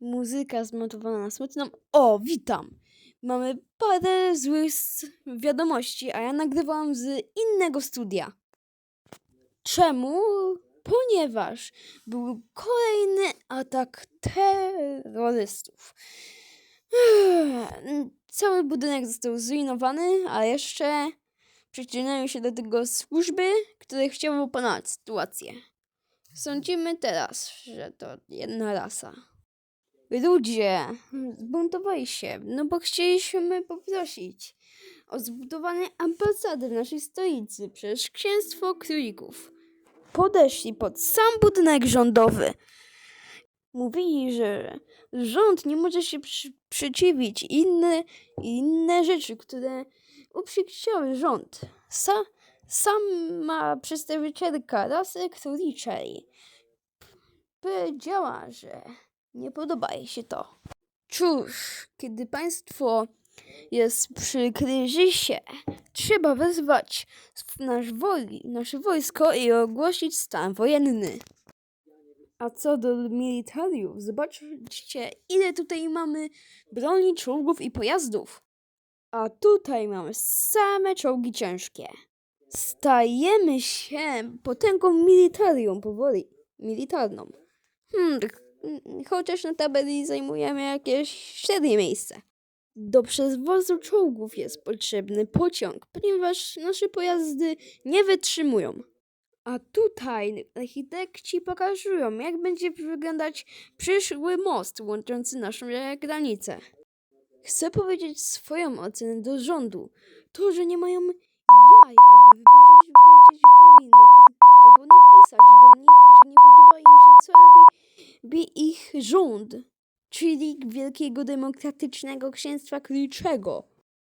Muzyka zmontowana na smutną. O, witam! Mamy parę złych wiadomości, a ja nagrywam z innego studia. Czemu? Ponieważ był kolejny atak terrorystów. Cały budynek został zrujnowany, a jeszcze przyczyniają się do tego służby, które chciały opanować sytuację. Sądzimy teraz, że to jedna rasa. Ludzie zbuntowali się, no bo chcieliśmy poprosić o zbudowanie ambasady w naszej stolicy przez księstwo królików. Podeszli pod sam budynek rządowy. Mówili, że rząd nie może się przy, przeciwić inne, inne rzeczy, które uprzykrzały rząd. Sa, sama przedstawicielka rasy króliczej powiedziała, że nie podoba jej się to. Cóż, kiedy państwo jest przy kryzysie, trzeba wezwać nasz nasze wojsko i ogłosić stan wojenny. A co do militariów, zobaczcie, ile tutaj mamy broni, czołgów i pojazdów. A tutaj mamy same czołgi ciężkie. Stajemy się potęgą militarium powoli. Militarną. Hmm, mm, chociaż na tabeli zajmujemy jakieś średnie miejsce. Do przewozu czołgów jest potrzebny pociąg, ponieważ nasze pojazdy nie wytrzymują. A tutaj architekci pokazują, jak będzie wyglądać przyszły most łączący nasze granice. Chcę powiedzieć swoją ocenę do rządu. To, że nie mają jaj, aby wypowiedzieć wojny, albo napisać do nich, że nie podoba im się, co robi ich rząd, czyli Wielkiego Demokratycznego Księstwa Króliczego.